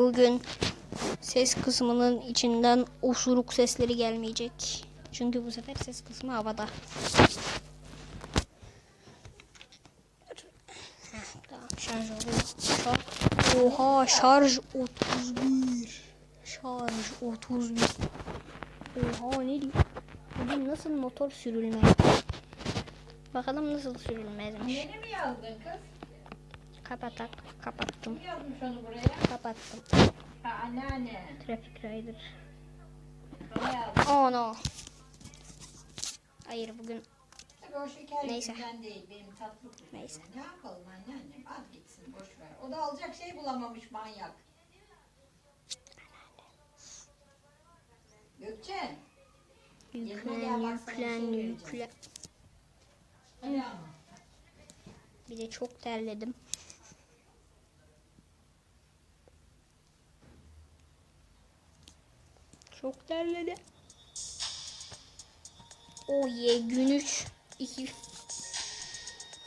Bugün ses kısmının içinden osuruk sesleri gelmeyecek. Çünkü bu sefer ses kısmı havada. Tamam şarj oluyor. Şarj- Oha şarj 31. Şarj 31. Oha ne diyor? Bugün nasıl motor sürülmez? Bakalım nasıl sürülmezmiş. Yeni mi yazdın kız? Kapatak, kapattım. Kapattım. Ha anneanne. Traffic Rider. Oh no. Hayır bugün Tabii o şeker Neyse. değil. Benim tatlı kuzum. Neyse. Ne yapalım anneannem? Al gitsin boş ver. O da alacak şey bulamamış manyak. Gökçe. yüklen, yüklen, yüklen. Ama. Bir de çok terledim. Çok terledim. Oh ye gün 3 2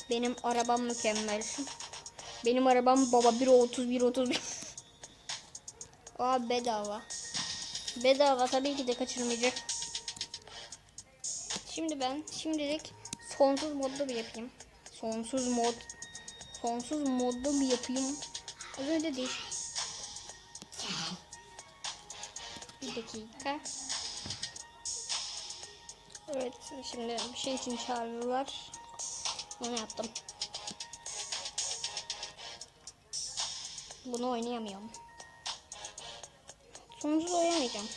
Benim arabam mükemmel. Benim arabam baba 1 31 31. Aa bedava. Bedava tabii ki de kaçırmayacak. Şimdi ben şimdilik sonsuz modda bir yapayım. Sonsuz mod. Sonsuz modda bir yapayım. Az önce değil. Dakika. Evet şimdi bir şey için çağırıyorlar. Onu yaptım. Bunu oynayamıyorum. Sonsuz oynamayacağım.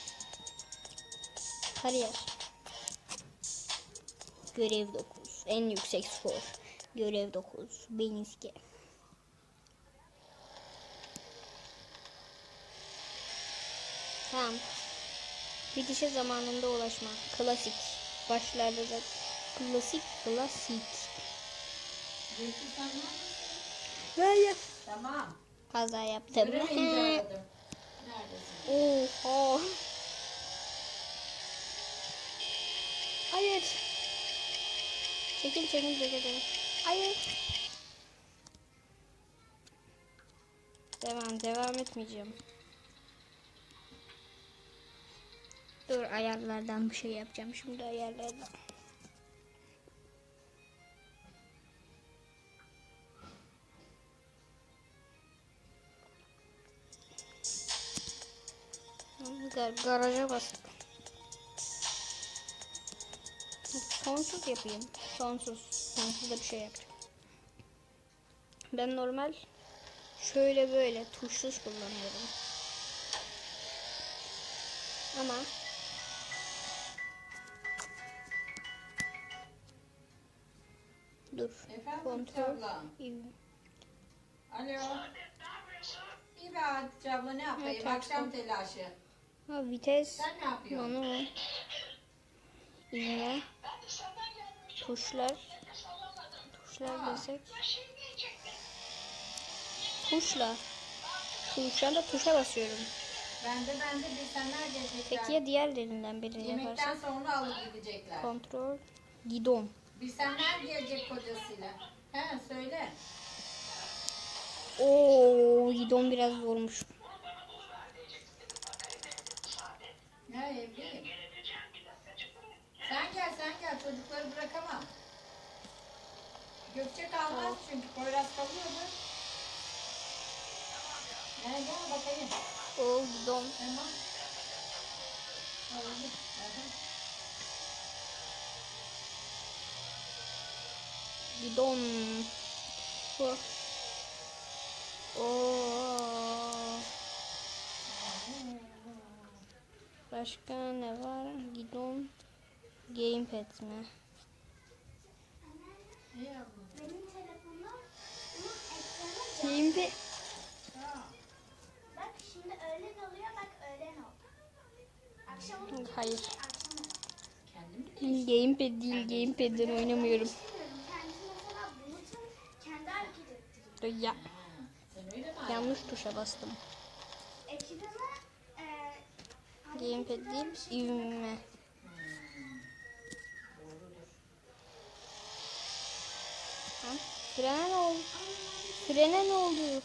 Kariyer. Görev 9. En yüksek skor. Görev 9. Beniski. Tamam. Bitişe zamanında ulaşma. Klasik. Başlarda da klasik klasik. Hayır. Tamam. Kaza yaptım. Oha. Hayır. Çekil çekil çekil. Hayır. Devam devam etmeyeceğim. Dur ayarlardan bir şey yapacağım şimdi ayarlardan. Gar garaja bastım. Sonsuz yapayım. Sonsuz. Sonsuz da bir şey yapacağım. Ben normal şöyle böyle tuşsuz kullanıyorum. Ama Kontrol. abla. Alo. İyi be Hatice abla ne yapayım? Evet, Akşam telaşı. Ha vites. Sen ne yapıyorsun? Manuel. İğne. Tuşlar. Tuşlar desek. Tuşla. Tuşlarla tuşa basıyorum. Ben de ben de bir senler gelecekler. Peki ya diğerlerinden birini yaparsak? Yemekten sonra alıp gidecekler. Kontrol. Gidon. Bir senler gelecek kocasıyla. He söyle. Oo, gidon biraz zormuş. Ne evliyim. Sen gel sen gel çocukları bırakamam. Gökçe kalmaz çünkü Poyraz kalıyordu. Gel gel bakayım. Oo, gidon. Tamam. Oldu. Aha. Gidon. Bu. Başka ne var? Gidon. Gamepad mi? Şimdi Hayır. akşam oldu. Gamepad değil. Gamepad'den oynamıyorum. Ya. Yanlış tuşa bastım. Gamepad değil, ivme. Frene ne oldu? Frene ne oldu?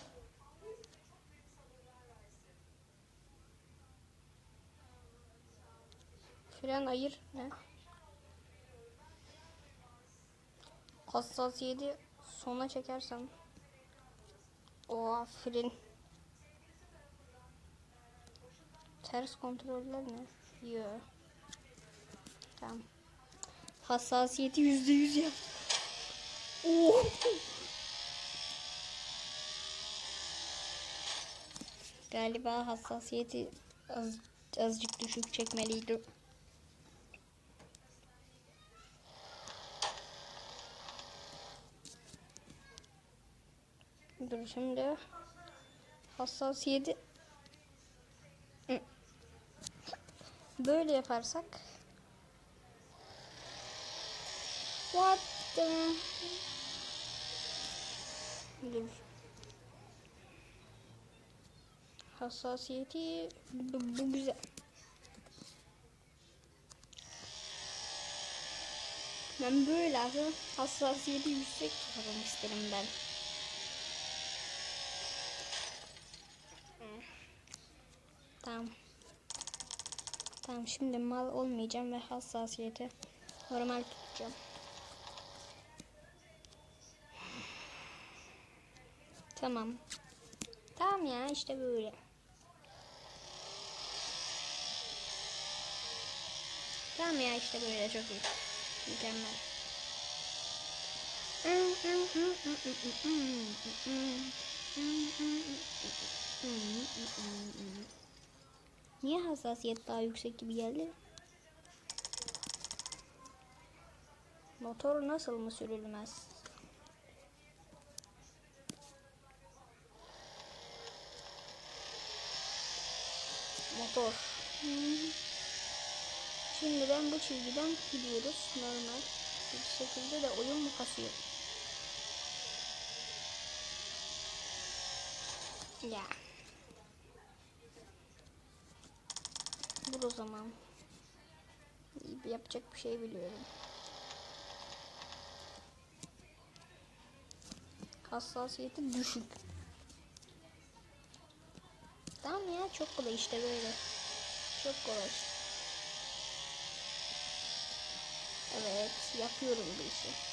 Fren ayır ne? Hassasiyeti sona çekersen. Oha fren. Ters kontroller ne? Yo. Tamam. Hassasiyeti yüzde yüz yap. Oo. Galiba hassasiyeti az, azıcık düşük çekmeliydi. Dur şimdi. Hassasiyeti böyle yaparsak. What the? Dur. Hassasiyeti bu, bu güzel. Ben böyle hassasiyeti yüksek tutalım isterim ben. Tamam. Tamam şimdi mal olmayacağım ve hassasiyeti normal tutacağım. Tamam. Tamam ya işte böyle. Tamam ya işte böyle çok iyi. Mükemmel. Niye hassasiyet daha yüksek gibi geldi? Motor nasıl mı sürülmez? Motor. Şimdi ben bu çizgiden gidiyoruz. Normal bir şekilde de oyun mu kasıyor? Ya. O zaman. Yapacak bir şey biliyorum. Hassasiyeti düşük. Tamam ya çok kolay işte böyle. Çok kolay. Evet yapıyorum bu işi.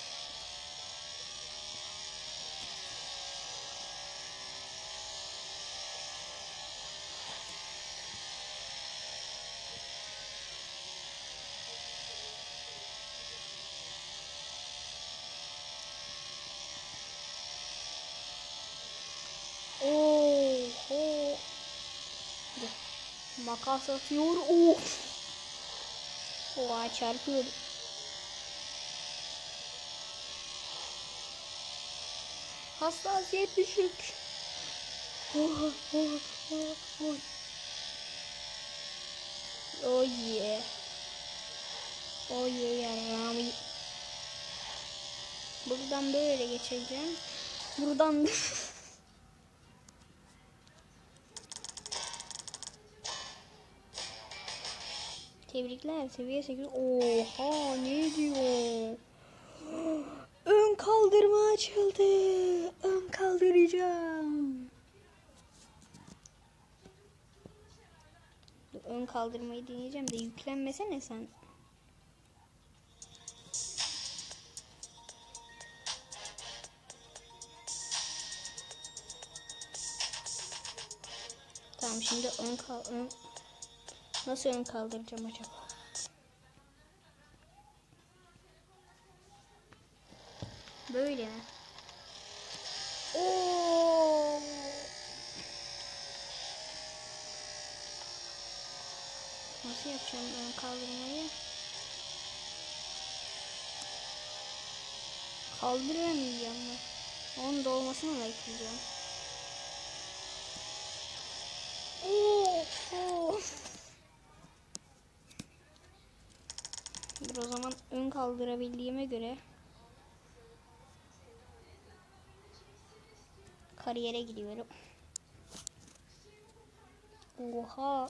Oho. Dur. Makas atıyor. Of. Oha çarpıyor. Hassasiyet düşük. Oh, oh, oh, oh. Oh yeah. Oh yeah yaram. Buradan böyle geçeceğim. Buradan Tebrikler seviye 8. Oha ne diyor? Ön kaldırma açıldı. Ön kaldıracağım. Ön kaldırmayı deneyeceğim de yüklenmesene sen. Tamam şimdi ön kal ön nasıl ön kaldıracağım acaba? Böyle? Oo. Nasıl yapacağım ön kaldırmayı? Kaldıramayacağım ben. Onun da olmasını mı bekleyeceğim? Oo, oo. Dur o zaman ön kaldırabildiğime göre kariyere gidiyorum. Oha.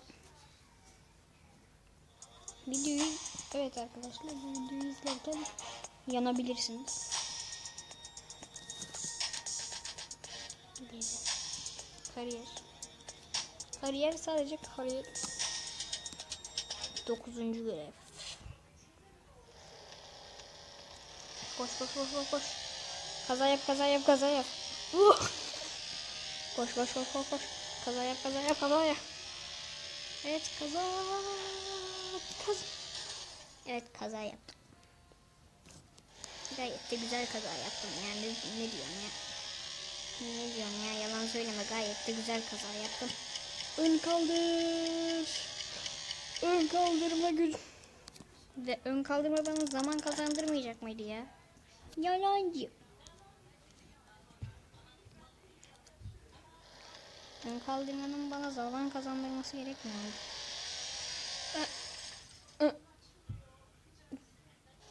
Videoyu evet arkadaşlar videoyu izlerken yanabilirsiniz. Kariyer. Kariyer sadece kariyer. Dokuzuncu görev. Koş koş koş koş koş. Kaza yap kaza yap kaza yap. Uh! Koş koş koş koş koş. Kaza yap kaza yap kaza yap. Evet kaza. Kaza. Evet kaza yaptım. Gayet de güzel kaza yaptım yani ne, diyorum ya. Ne diyorum ya yalan söyleme gayet de güzel kaza yaptım. Ön kaldır. Ön kaldırma güç. Ve ön kaldırma bana zaman kazandırmayacak mıydı ya? Yalancı. Ön kaldırmanın bana zaman kazandırması gerekmiyor.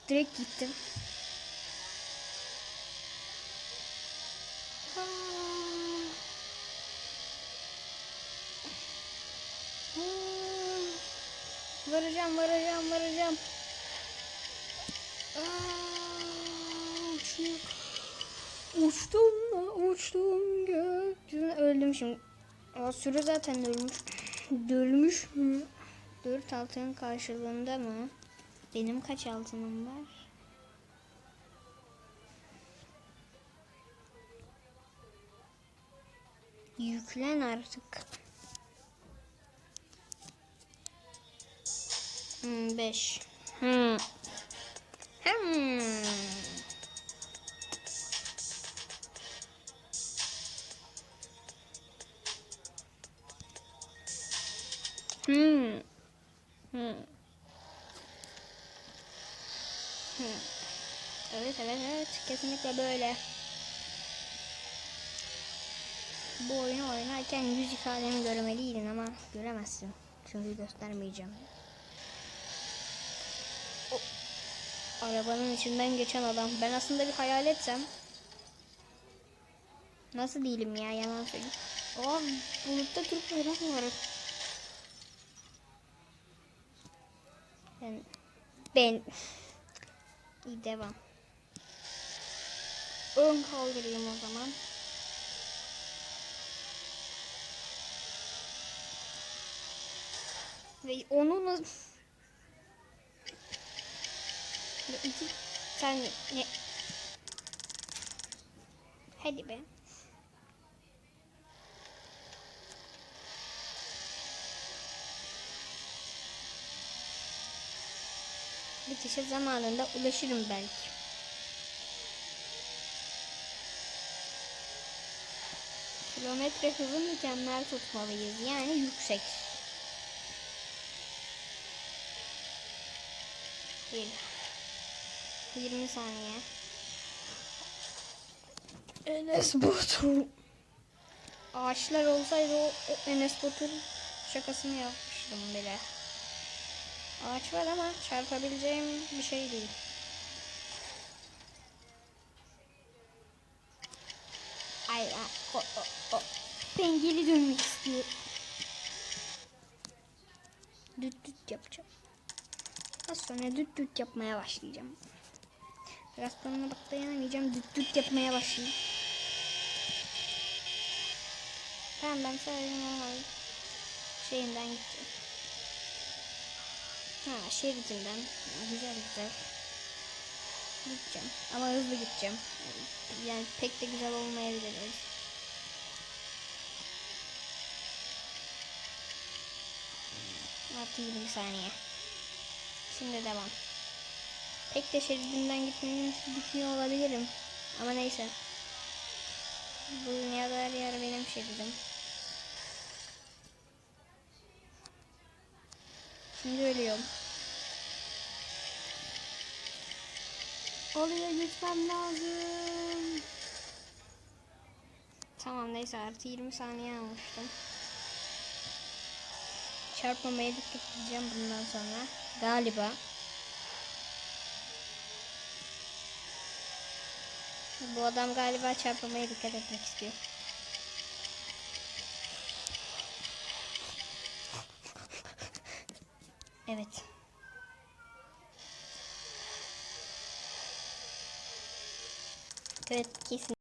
Direkt gittim. Uçtum uçtum gökyüzüne öldüm şimdi. Aa, sürü zaten ölmüş. Ölmüş mü? Dört altının karşılığında mı? Benim kaç altınım var? Yüklen artık. Hmm, beş. Hmm. Hmm. Kesinlikle böyle. Bu oyunu oynarken yüz ifademi görmeliydin ama göremezsin. Çünkü göstermeyeceğim. O, arabanın içinden geçen adam. Ben aslında bir hayal etsem. Nasıl değilim ya yalan söyleyeyim. Aa bulutta Türk bayrağı var. Ben ben İyi devam. Ön kaldırayım o zaman. Ve onunla Ve iki tane ne? Hadi be. Bitişe zamanında ulaşırım belki. Kilometre hızı mükemmel tutmalıyız. Yani yüksek. Bir. 20 saniye. Enes Batur. Ağaçlar olsaydı o o Enes Batur şakasını yapmıştım bile. Ağaç var ama çarpabileceğim bir şey değil. Ay, ay o, o, o. Ben geri dönmek istiyorum. Düt düt yapacağım. Az sonra düt düt yapmaya başlayacağım. Biraz sonra bak dayanamayacağım. Düt düt yapmaya başlayayım. Tamam ben sadece normal şeyinden gideceğim. Ha şeridinden. Güzel güzel. Gideceğim. Ama hızlı gideceğim. Yani pek de güzel olmayabilir. Artı 20 saniye. Şimdi devam. Pek de şeridinden gitmeyi düşünüyor olabilirim. Ama neyse. Bu dünyada her yer benim şeridim. Şimdi ölüyorum. Oraya gitmem lazım. Tamam neyse artı 20 saniye almıştım. Çarpmamaya dikkat edeceğim bundan sonra. Galiba. Bu adam galiba çarpmamaya dikkat etmek istiyor. Evet. Evet kesin.